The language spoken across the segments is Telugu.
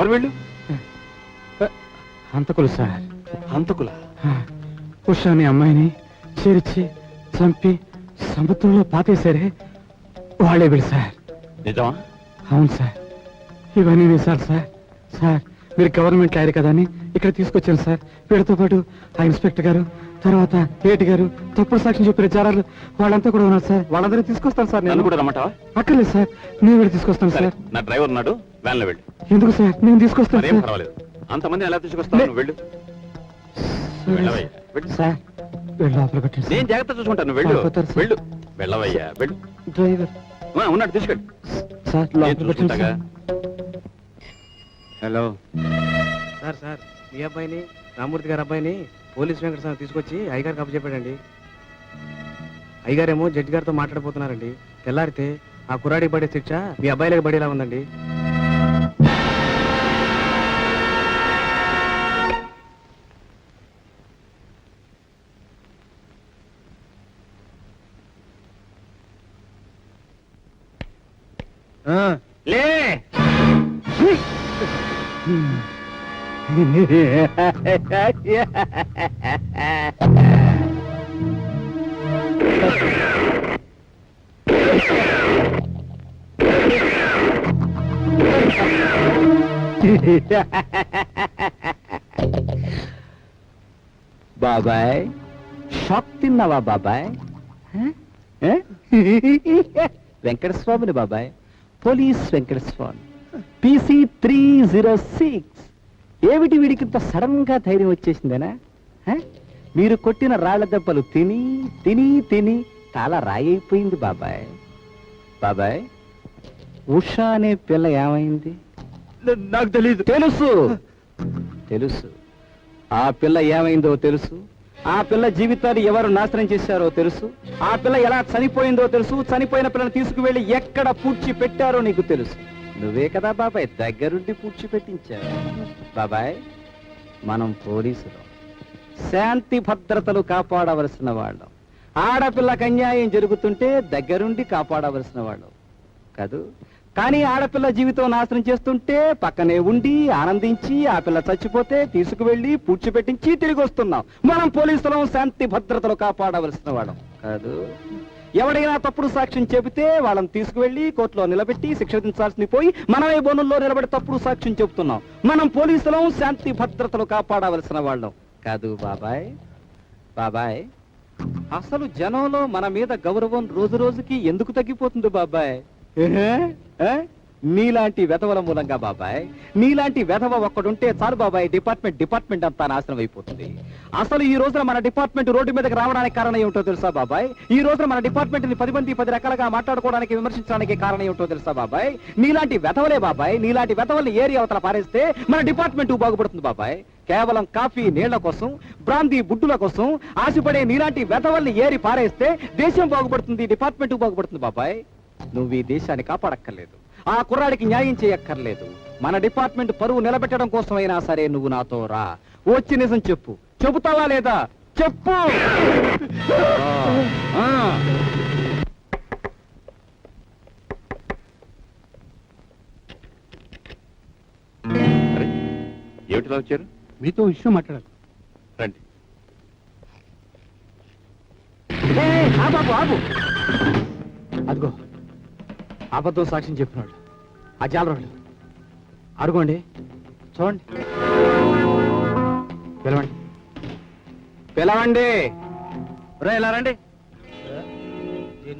ఎవరు వీళ్ళు? హంతకులు సార్. హంతకుల? ఉషా అనే అమ్మాయిని చేర్చి చంపి సముద్రంలో పాతేశారే వాళ్ళే వీళ్ళు సార్. నిజమా? అవును సార్. ఇవన్నీ నిజాలు సార్ సార్. మీరు గవర్నమెంట్ లాయర్ కదా అని ఇక్కడ తీసుకొచ్చాను సార్. వీళ్ళతో పాటు ఆ ఇన్స్పెక్టర్ గారు తర్వాత ఏటి గారు తప్పుడు సాక్ష్యం చెప్పిన చారాలు వాళ్ళంతా కూడా ఉన్నారు సార్. వాళ్ళందరినీ తీసుకొస్తాను సార్ నేను. కూడా రమ్మంటావా? అక్కర్లేదు సార్. నేను వీళ్ళు తీసుకొస్తాను సరే సార్. నా డ్రైవర్ ఉన్నాడు. వ్యాన్లో వెళ్ళు. ఎందుకు సార్? నేను తీసుకొస్తాను మరేం పర్వాలేదు. అంతమంది ఎలా తీసుకొస్తావు? నువ్వు వెళ్ళు. వెళ్ళవయ్యా. వెళ్ళు. సార్ వీళ్ళు లోపల పెట్టండి సార్. నేను జాగ్రత్త చూసుకుంటాను. నువ్వు వెళ్ళు. పడిపోతారు సార్. వెళ్ళు. వెళ్ళవయ్యా. వెళ్ళు. డ్రైవర్. ఆ, ఉన్నాడు తీసుకెళ్ళు. సార్ నేను లోపల పెట్టండి చూసుకుంటాగా? సార్. హలో. సార్ సార్ మీ అబ్బాయిని రామూర్తి గారి అబ్బాయిని పోలీస్ వెంకట స్వామి తీసుకొచ్చి అయ్యగారికి అప్పచెప్పాడండి. అయ్యగారేమో జడ్జి గారితో మాట్లాడబోతున్నారండి. తెల్లారితే ఆ కుర్రాడికి పడే శిక్ష మీ అబ్బాయిలకు పడేలా ఉందండి. లే. బాబాయ్ షాక్ తిన్నావా బాబాయ్? వెంకటస్వామిని బాబాయ్. Police Venkataswamy. PC three zero six. ఏమిటి వీడికి ఇంత సడన్గా ధైర్యం వచ్చేసిందేనా? మీరు కొట్టిన రాళ్ళ దెబ్బలు తిని తిని తిని తల రాయైపోయింది బాబాయ్. బాబాయ్ ఉషా అనే పిల్ల ఏమైంది? నాకు తెలియదు తెలుసు. తెలుసు. ఆ పిల్ల ఏమైందో తెలుసు? ఆ పిల్ల జీవితాన్ని ఎవరు నాశనం చేశారో తెలుసు? ఆ పిల్ల ఎలా చనిపోయిందో తెలుసు? చనిపోయిన పిల్లని తీసుకువెళ్ళి ఎక్కడ పూడ్చి పెట్టారో నీకు తెలుసు? నువ్వే కదా బాబాయ్ దగ్గరుండి పూడ్చి పెట్టించావు. బాబాయ్ మనం పోలీసులు. శాంతి భద్రతలు కాపాడవలసిన వాళ్ళం. ఆడపిల్లకి అన్యాయం జరుగుతుంటే దగ్గరుండి కాపాడవలసిన వాళ్ళం. కాదు? కానీ ఆడపిల్ల జీవితం నాశనం చేస్తుంటే పక్కనే ఉండి ఆనందించి ఆ పిల్ల చచ్చిపోతే తీసుకువెళ్ళి పూడ్చిపెట్టించి తిరిగి వస్తున్నాం మనం పోలీసులం శాంతి భద్రతలు కాపాడవలసిన వాళ్ళం కాదు. ఎవడైనా తప్పుడు సాక్ష్యం చెబితే వాళ్ళని తీసుకువెళ్ళి కోర్టులో నిలబెట్టి శిక్ష విధించాల్సింది పోయి మనమే బోనుల్లో నిలబడి తప్పుడు సాక్ష్యం చెబుతున్నాం. మనం పోలీసులం శాంతి భద్రతలు కాపాడవలసిన వాళ్ళం. కాదు బాబాయ్. బాబాయ్ అసలు జనంలో మన మీద గౌరవం రోజు రోజుకి ఎందుకు తగ్గిపోతుంది బాబాయ్? నీలాంటి వెధవల మూలంగా బాబాయ్ నీలాంటి వెధవ ఒక్కడుంటే చాలు బాబాయ్ డిపార్ట్మెంట్ డిపార్ట్మెంట్ అంతా నాశనం అయిపోతుంది. అసలు ఈ రోజున మన డిపార్ట్మెంట్ రోడ్డు మీదకి రావడానికి కారణం ఏమిటో తెలుసా బాబాయ్? ఈ రోజున మన డిపార్ట్మెంట్ని పది మంది పది రకాలుగా మాట్లాడుకోవడానికి విమర్శించడానికి కారణం ఏమిటో తెలుసా బాబాయ్? నీలాంటి వెధవలే బాబాయ్ నీలాంటి వెధవల్ని ఏరి అవతల పారేస్తే మన డిపార్ట్మెంట్ బాగుపడుతుంది బాబాయ్. కేవలం కాఫీ నీళ్ళ కోసం బ్రాంతి బుడ్డుల కోసం ఆశపడే నీలాంటి వెధవల్ని ఏరి పారేస్తే దేశం బాగుపడుతుంది డిపార్ట్మెంట్ బాగుపడుతుంది బాబాయ్. నువ్వు ఈ దేశాన్ని కాపాడక్కర్లేదు. ఆ కుర్రాడికి న్యాయం చేయక్కర్లేదు. మన డిపార్ట్మెంట్ పరువు నిలబెట్టడం కోసమైనా సరే నువ్వు నాతో రా. వచ్చి నిజం చెప్పు. చెబుతావా లేదా? చెప్పు! ఆ, ఆ. అరే ఏమిటిలా వచ్చారు? మీతో విషయం మాట్లాడాలి. రండి. అదిగో. అబద్ధం సాక్ష్యం చెప్పినాడు ఆ జాలరాడు అడుగోండి. చూడండి. పిలవండి. పిలవండి. రే ఇలా రండి.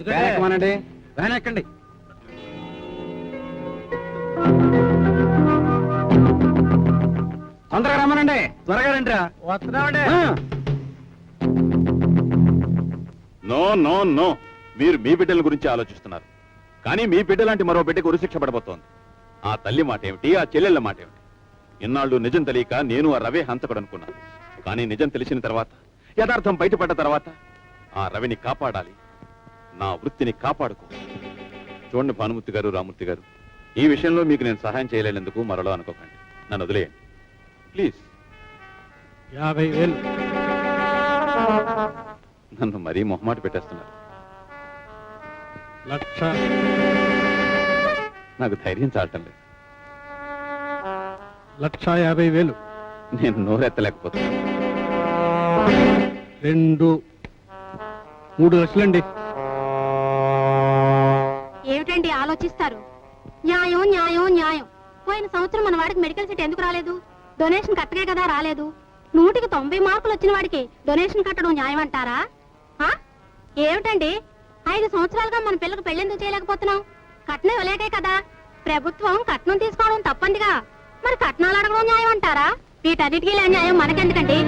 ఎక్కమనండి వ్యాన్ ఎక్కండి తొందరగా రమ్మనండి. త్వరగా రండి వస్తున్నామండి. No no no. మీరు మీ బిడ్డల గురించి ఆలోచిస్తున్నారు. కానీ మీ బిడ్డ లాంటి మరో బిడ్డకు ఉరిశిక్ష పడబోతోంది ఆ తల్లి మాట ఏమిటి ఆ చెల్లెళ్ళ మాట ఏమిటి ఇన్నాళ్ళు నిజం తెలియక నేను ఆ రవే హంతకుడు అనుకున్నాను కానీ నిజం తెలిసిన తర్వాత యథార్థం బయటపడ్డ తర్వాత ఆ రవిని కాపాడాలి. నా వృత్తిని కాపాడుకో. చూడండి భానుమూర్తి గారు రామూర్తి గారు ఈ విషయంలో మీకు నేను సహాయం చేయలేనందుకు మరలో అనుకోకండి. నన్ను వదిలేయండి. ప్లీజ్. యాభై వేలు. నన్ను మరీ మొహమాట పెట్టేస్తున్నారు. లక్ష. నాకు ధైర్యం చాలటం లేదు. లక్ష యాభై వేలు. నేను నోరెత్తలేకపోతున్నాను రెండు. మూడు లక్షలండి. ఏమిటండి ఆలోచిస్తారు? న్యాయం న్యాయం న్యాయం. పోయిన సంవత్సరం మన వాడికి మెడికల్ సీట్ ఎందుకు రాలేదు? డొనేషన్ కట్టగే కదా రాలేదు. నూటికి తొంభై మార్కులు వచ్చిన వాడికి డొనేషన్ కట్టడం న్యాయం అంటారా ఆ? ఏమిటండి? ఐదు సంవత్సరాలుగా మన పిల్లలకు పెళ్ళెందుకు చేయలేకపోతున్నాం కట్నం ఇవ్వలేకే కదా. ప్రభుత్వం కట్నం తీసుకోవడం తప్పందిగా. మరి కట్నాలు అడగడం న్యాయం అంటారా వీటన్నిటికీ న్యాయం మనకెందుకండి?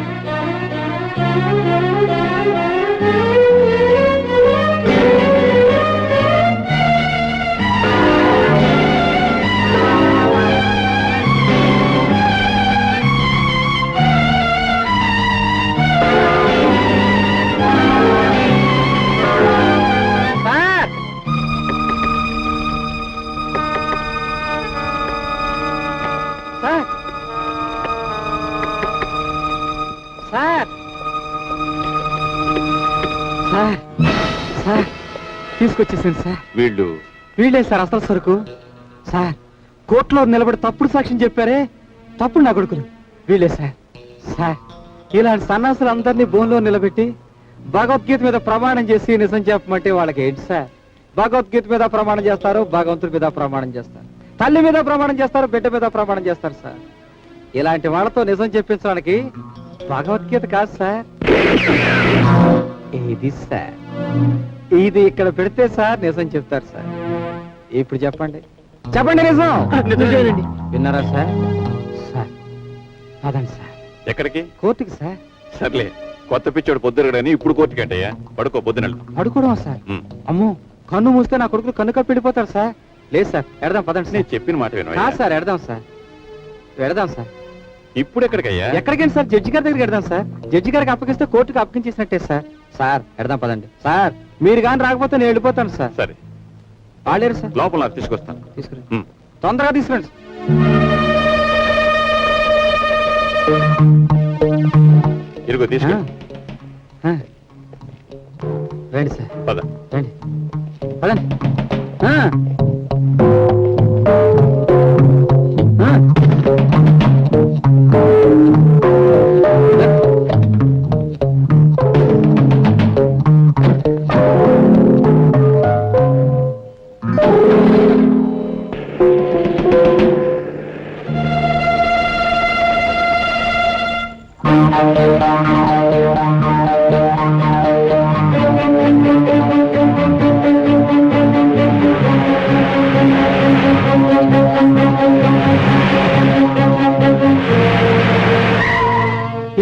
తీసుకొచ్చేసాను సార్. వీళ్ళు? వీళ్ళే సార్ అసలు సరుకు. సార్ కోర్టులో నిలబడి తప్పుడు సాక్ష్యం చెప్పారే తప్పుడు నా కొడుకులు. వీళ్ళే సార్. సార్ ఇలాంటి సన్నాసులు అందరినీ భూమిలో నిలబెట్టి భగవద్గీత మీద ప్రమాణం చేసి నిజం చెప్పమంటే వాళ్ళకి ఏంటి సార్? భగవద్గీత మీద ప్రమాణం చేస్తారు భగవంతుడి మీద ప్రమాణం చేస్తారు. తల్లి మీద ప్రమాణం చేస్తారు బిడ్డ మీద ప్రమాణం చేస్తారు సార్. ఇలాంటి వాళ్ళతో నిజం చెప్పించడానికి భగవద్గీత కాదు సార్. ఇది సార్? ఇది ఇక్కడ పెడితే సార్ నిజం చెప్తారు సార్. ఇప్పుడు చెప్పండి. చెప్పండి నిజం. నిజమేనండి. విన్నారా సార్? సార్ పదండి సార్. ఎక్కడికి? కోర్టుకి సార్. సర్లే కొత్త పిచ్చోడు పొద్దురగడని ఇప్పుడు కోర్టుకంటయ్యా పడుకో పొద్దున అడుకోవడం సార్. అమ్మో కన్ను మూస్తే నా కొడుకులు కన్ను కప్పి వెళ్ళిపోతారు సార్. లేదు సార్ ఎడదాం పదండి నేను సార్ చెప్పిన మాట విను కాదు సార్ ఎడదాం సార్. ఎడదాం సార్. ఇప్పుడు ఎక్కడికయ్యా? ఎక్కడికైనా సార్ జడ్జి గారి దగ్గరికి ఎడదాం సార్. జడ్జి గారికి అప్పగిస్తే కోర్టుకి అప్పగించేసినట్టే సార్. సార్ ఎడదాం పదండి. సార్ మీరు కానీ రాకపోతే నేను వెళ్ళిపోతాను సార్. సరే. వాళ్ళేరు సార్. లోపల నాకు తీసుకొస్తాను. తీసుకురండి. ఉమ్. తొందరగా తీసుకురండి ఇదిగో తీసుకో ఆ. ఆ. రండి సార్. పద. రండి. పదండి. ఆ.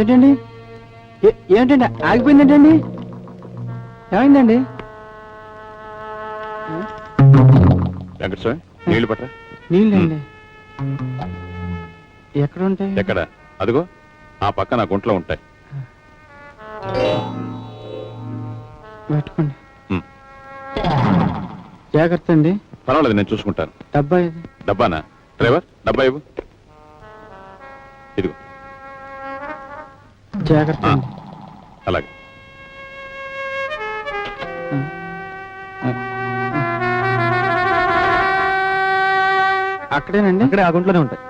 ఏంటండి? ఏంటండి? ఆగిపోయింది ఏంటండి ఏమైందండి? వెంకటస్వామి నీళ్ళు పట్టరా? నీళ్ళండి. ఎక్కడ ఉంటాయి ఎక్కడ? అదిగో ఆ పక్కన గుంట్లో ఉంటాయి. పెట్టుకోండి. జాగ్రత్త అండి. పర్వాలేదు నేను చూసుకుంటాను. డబ్బా ఇది. డబ్బానా? డ్రైవర్ డబ్బా ఇవ్వు. ఇదిగో. జాగ్రత్త ఆ. అండి. అలాగే. అక్కడేనండి? అక్కడే ఆ గుంట్లోనే ఉంటాయి.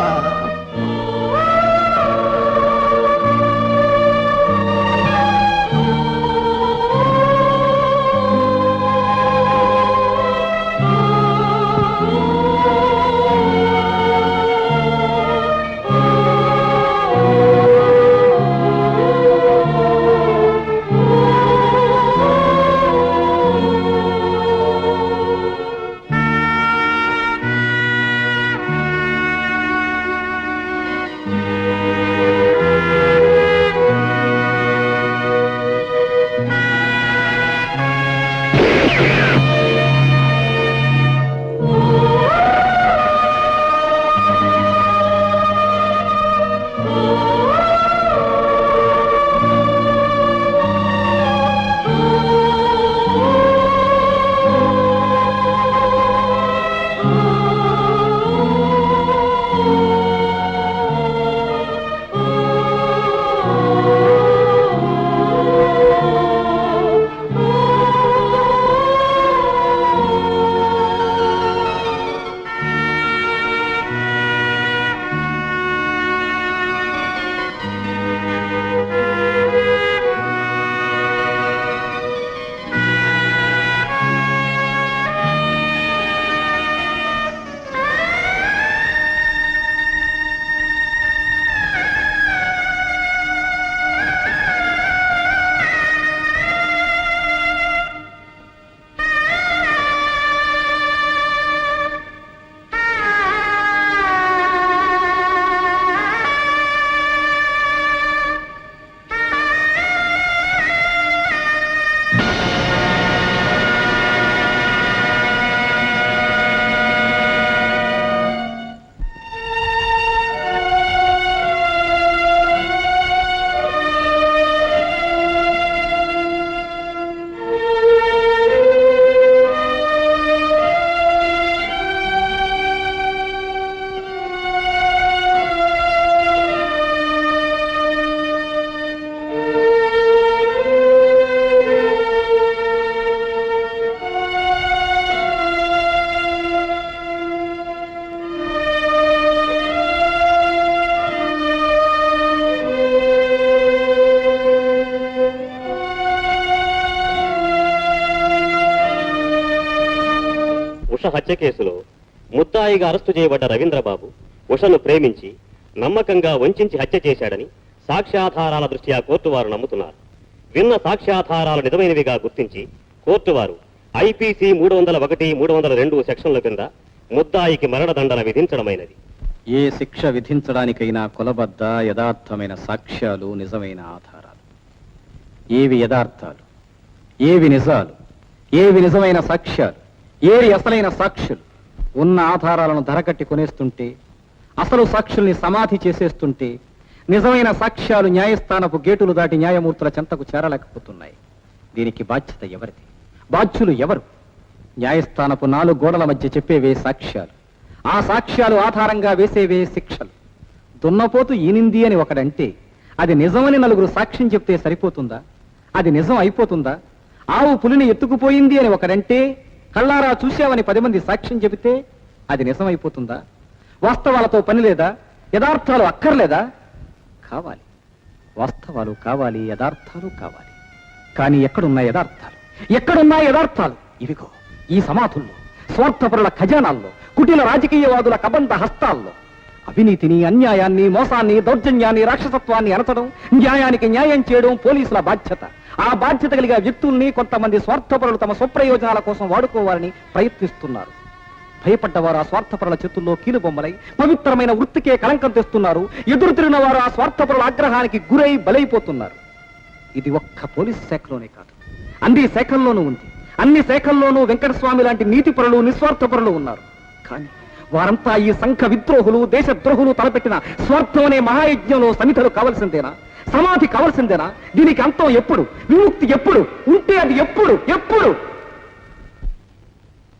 ఉష హత్య కేసులో ముద్దాయిగా అరెస్టు చేయబడ్డ రవీంద్రబాబు ఉషను ప్రేమించి నమ్మకంగా వంచించి హత్య చేశాడని సాక్ష్యాధారాల దృష్ట్యా కోర్టు వారు నమ్ముతున్నారు. విన్న సాక్ష్యాధారాలు నిజమైనవిగా గుర్తించి కోర్టు వారు ఐపీసీ మూడు వందల ఒకటి మూడు వందల రెండు సెక్షన్ల కింద ముద్దాయికి మరణదండన విధించడమైనది. ఏ శిక్ష విధించడానికైనా కొలబద్ద యథార్థమైన సాక్ష్యాలు నిజమైన ఆధారాలు. ఏవి యథార్థాలు? ఏవి నిజాలు? ఏవి నిజమైన సాక్ష్యాలు? ఏరి అసలైన సాక్షులు. ఉన్న ఆధారాలను ధరకట్టి కొనేస్తుంటే అసలు సాక్షుల్ని సమాధి చేసేస్తుంటే నిజమైన సాక్ష్యాలు న్యాయస్థానపు గేటులు దాటి న్యాయమూర్తుల చెంతకు చేరలేకపోతున్నాయి. దీనికి బాధ్యత ఎవరిది? బాధ్యులు ఎవరు? న్యాయస్థానపు నాలుగు గోడల మధ్య చెప్పేవే సాక్ష్యాలు. ఆ సాక్ష్యాలు ఆధారంగా వేసేవే శిక్షలు. దున్నపోతు ఈనింది అని ఒకడంటే అది నిజమని నలుగురు సాక్ష్యం చెప్తే సరిపోతుందా? అది నిజం అయిపోతుందా? ఆవు పులిని ఎత్తుకుపోయింది అని ఒకడంటే కళ్ళారా చూశావని పది మంది సాక్ష్యం చెబితే అది నిజమైపోతుందా? వాస్తవాలతో పని లేదా? యథార్థాలు అక్కర్లేదా? కావాలి. వాస్తవాలు కావాలి యథార్థాలు కావాలి. కానీ ఎక్కడున్నా యథార్థాలు? ఎక్కడున్నా యథార్థాలు? ఇవిగో ఈ సమాధుల్లో స్వార్థపరుల ఖజానాల్లో కుటిల రాజకీయవాదుల కబంధ హస్తాల్లో. అవినీతిని అన్యాయాన్ని మోసాన్ని దౌర్జన్యాన్ని రాక్షసత్వాన్ని అనచడం న్యాయానికి న్యాయం చేయడం పోలీసుల బాధ్యత. ఆ బాధ్యత కలిగిన వ్యక్తుల్ని కొంతమంది స్వార్థపరులు తమ స్వప్రయోజనాల కోసం వాడుకోవాలని ప్రయత్నిస్తున్నారు. భయపడ్డవారు ఆ స్వార్థపరుల చేతుల్లో కీలుబొమ్మలై పవిత్రమైన వృత్తికే కళంకం తెస్తున్నారు. ఎదురు తిరిగిన వారు ఆ స్వార్థపరుల ఆగ్రహానికి గురై బలైపోతున్నారు. ఇది ఒక్క పోలీస్ శాఖలోనే కాదు. అన్ని శాఖల్లోనూ ఉంది. అన్ని శాఖల్లోనూ వెంకటస్వామి లాంటి నీతిపరులు నిస్వార్థపరులు ఉన్నారు. కానీ వారంతా ఈ సంఘ విద్రోహులు దేశద్రోహులు తలపెట్టిన స్వార్థం అనే మహాయజ్ఞంలో సమితలు కావలసిందేనా? సమాధి కావలసిందేనా? దీనికి అంతం ఎప్పుడు? విముక్తి ఎప్పుడు? ఉంటే అది ఎప్పుడు? ఎప్పుడు?